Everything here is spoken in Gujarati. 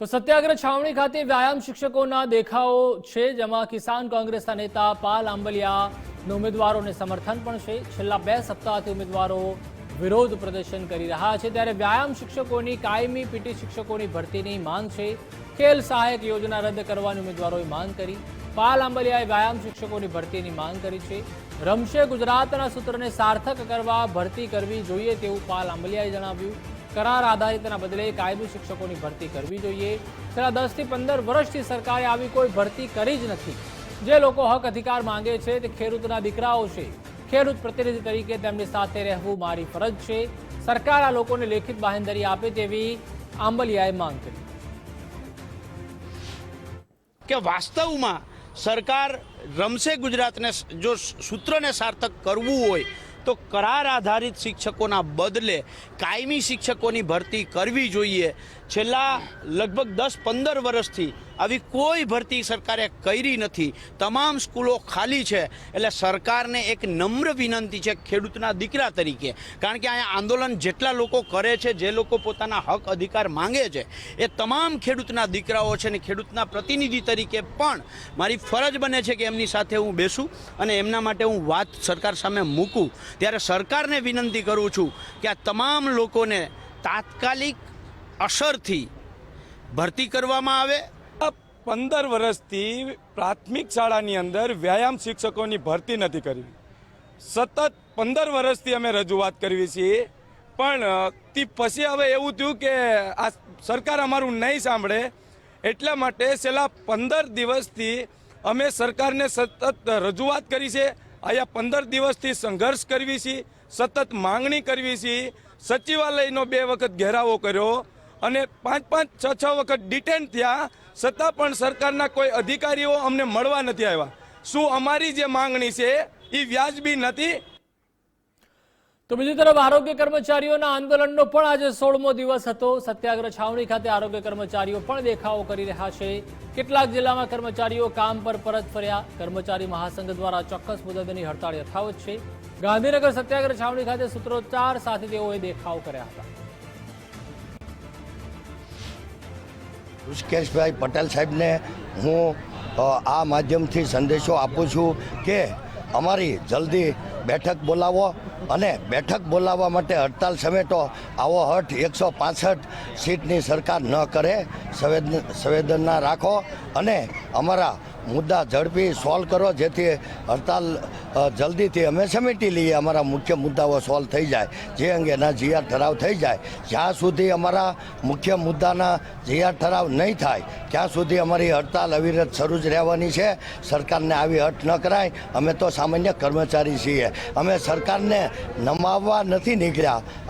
તો સત્યાગ્રહ છાવણી ખાતે વ્યાયામ શિક્ષકોના દેખાવો છે, જેમાં કિસાન કોંગ્રેસના નેતા પાલ આંબલિયાના ઉમેદવારોને સમર્થન પણ છે. છેલ્લા બે સપ્તાહથી ઉમેદવારો વિરોધ પ્રદર્શન કરી રહ્યા છે. ત્યારે વ્યાયામ શિક્ષકોની કાયમી પીટી શિક્ષકોની ભરતીની માંગ છે. ખેલ સહાયક યોજના રદ કરવાની ઉમેદવારોએ માંગ કરી. પાલ આંબલિયાએ વ્યાયામ શિક્ષકોની ભરતીની માંગ કરી છે. રમશે ગુજરાતના સૂત્રને સાર્થક કરવા ભરતી કરવી જોઈએ તેવું પાલ આંબલિયાએ જણાવ્યું. કરાર આધારિતના બદલે કાયમી શિક્ષકોની ભરતી કરવી જોઈએ. છેલ્લા દસથી પંદર વર્ષથી સરકારે આવી કોઈ ભરતી કરી જ નથી. જે લોકો હક અધિકાર માંગે છે તે ખેડૂતના દીકરાઓ છે. ખેડૂત પ્રતિનિધિ તરીકે તેમની સાથે રહેવું મારી ફરજ છે. સરકાર આ લોકોને લેખિત બાહેંધરી આપે તેવી આંબલિયાએ માંગ કરી. કે વાસ્તવમાં સરકાર રમશે ગુજરાતને જો સૂત્રને સાર્થક કરવું હોય તો કરાર આધારિત શિક્ષકોના બદલે કાયમી શિક્ષકોની ભરતી કરવી જોઈએ. છેલ્લા લગભગ દસ પંદર વર્ષથી આવી કોઈ ભરતી સરકારે કરી નથી. તમામ સ્કૂલો ખાલી છે. એટલે સરકારને એક નમ્ર વિનંતી છે ખેડૂતના દીકરા તરીકે. કારણ કે અહીંયા આંદોલન જેટલા લોકો કરે છે, જે લોકો પોતાના હક અધિકાર માંગે છે, એ તમામ ખેડૂતના દીકરાઓ છે ને ખેડૂતના પ્રતિનિધિ તરીકે પણ મારી ફરજ બને છે કે એમની સાથે હું બેસું અને એમના માટે હું વાત સરકાર સામે મૂકું. ત્યારે સરકારને વિનંતી કરું છું કે આ તમામ લોકોને તાત્કાલિક અસરથી ભરતી કરવામાં આવે પંદર વર્ષથી પ્રાથમિક શાળાની અંદર વ્યાયામ શિક્ષકોની ભરતી નથી કરી. સતત પંદર વર્ષથી અમે રજૂઆત કરવી છીએ પણ તે પછી હવે એવું થયું કે આ સરકાર અમારું નહીં સાંભળે. એટલા માટે છેલ્લા પંદર દિવસથી અમે સરકારને સતત રજૂઆત કરી છે. અહીંયા પંદર દિવસથી સંઘર્ષ કરવી છીએ સતત માંગણી કરવી છીએ સચિવાલયનો બે વખત ઘેરાવો કર્યો. અને પાંચ પાંચ છ છ વખત ડિટેન થયા, છતાં પણ સરકારના કોઈ અધિકારીઓ અમને મળવા નથી આવ્યા. શું અમારી જે માંગણી છે એ વ્યાજબી નથી? તો બીજી તરફ આરોગ્ય કર્મચારીઓના આંદોલનનો પણ આજે સોળમો દિવસ હતો. સત્યાગ્રહ છાવણી ખાતે આરોગ્ય કર્મચારીઓ પણ દેખાવો કરી રહ્યા છે. કેટલાક જિલ્લામાં કર્મચારીઓ કામ પર પરત ફર્યા. કર્મચારી મહાસંઘ દ્વારા ચોક્કસ મુદતની હડતાળ યથાવત છે. ગાંધીનગર સત્યાગ્રહ છાવણી ખાતે સૂત્રોચ્ચાર સાથે તેઓએ દેખાવ કર્યા હતા. ઋષિકેશભાઈ પટેલ સાહેબને હું આ માધ્યમથી સંદેશો આપું છું કે અમારી જલ્દી બેઠક બોલાવો. અને બેઠક બોલાવવા માટે હડતાલ સમેટો આવો હઠ એકસો પાસઠ સીટની સરકાર ન કરે. સંવેદન સંવેદના રાખો અને અમારા મુદ્દા ઝડપી સોલ્વ કરો, જેથી હડતાલ જલ્દીથી અમે સમેટી લઈએ, અમારા મુખ્ય મુદ્દાઓ સોલ્વ થઈ જાય, જે અંગેના જીઆર ઠરાવ થઈ જાય. જ્યાં સુધી અમારા મુખ્ય મુદ્દાના જીઆર ઠરાવ નહીં થાય, ત્યાં સુધી અમારી હડતાલ અવિરત શરૂ જ રહેવાની છે. સરકારને આવી હટ ન કરાય. અમે તો સામાન્ય કર્મચારી છીએ. અમે સરકારને નમાવવા નથી નીકળ્યા.